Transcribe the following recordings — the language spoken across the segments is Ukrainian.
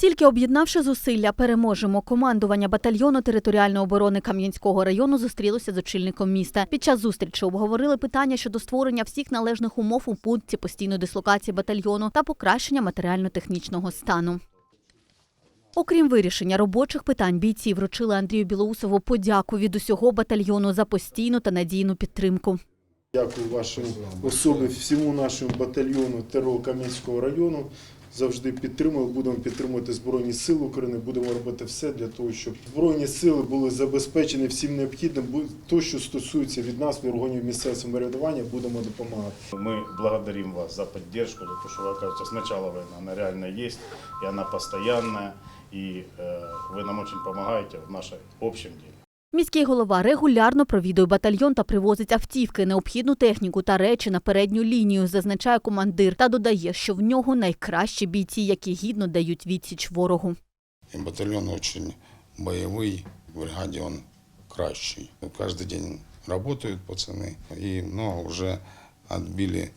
Тільки об'єднавши зусилля, переможемо. Командування батальйону територіальної оборони Кам'янського району зустрілося з очільником міста. Під час зустрічі обговорили питання щодо створення всіх належних умов у пункті постійної дислокації батальйону та покращення матеріально-технічного стану. Окрім вирішення робочих питань, бійці вручили Андрію Білоусову подяку від усього батальйону за постійну та надійну підтримку. Дякую вашій особі, всьому нашому батальйону ТРО Кам'янського району Завжди підтримуємо, будемо підтримувати Збройні Сили України, будемо робити все для того, щоб Збройні сили були забезпечені всім необхідним. Бу- То, що стосується від нас, від органів місцевого самоврядування, будемо допомагати. Мы благодарим вас за поддержку, за то, что вы, оказывается, с начала войны она реально есть, и она постоянная, и э, вы нам очень помогаете в нашем общем деле. Міський голова регулярно провідує батальйон та привозить автівки, необхідну техніку та речі на передню лінію, зазначає командир та додає, що в нього найкращі бійці, які гідно дають відсіч ворогу. И батальон очень боевый, в бригаде он кращий. Каждый день работают пацаны, и много уже отбили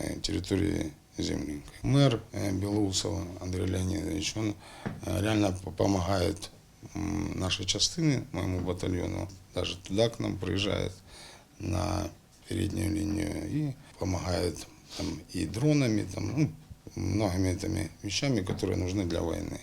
э, территории земли. Мэр э, Белоусова Андрей Леонидович, он э, реально п- помогает м, нашей частине, моему батальону, даже туда к нам приезжает на переднюю линию и помогает там, и дронами, там, ну, многими этими вещами, которые нужны для войны.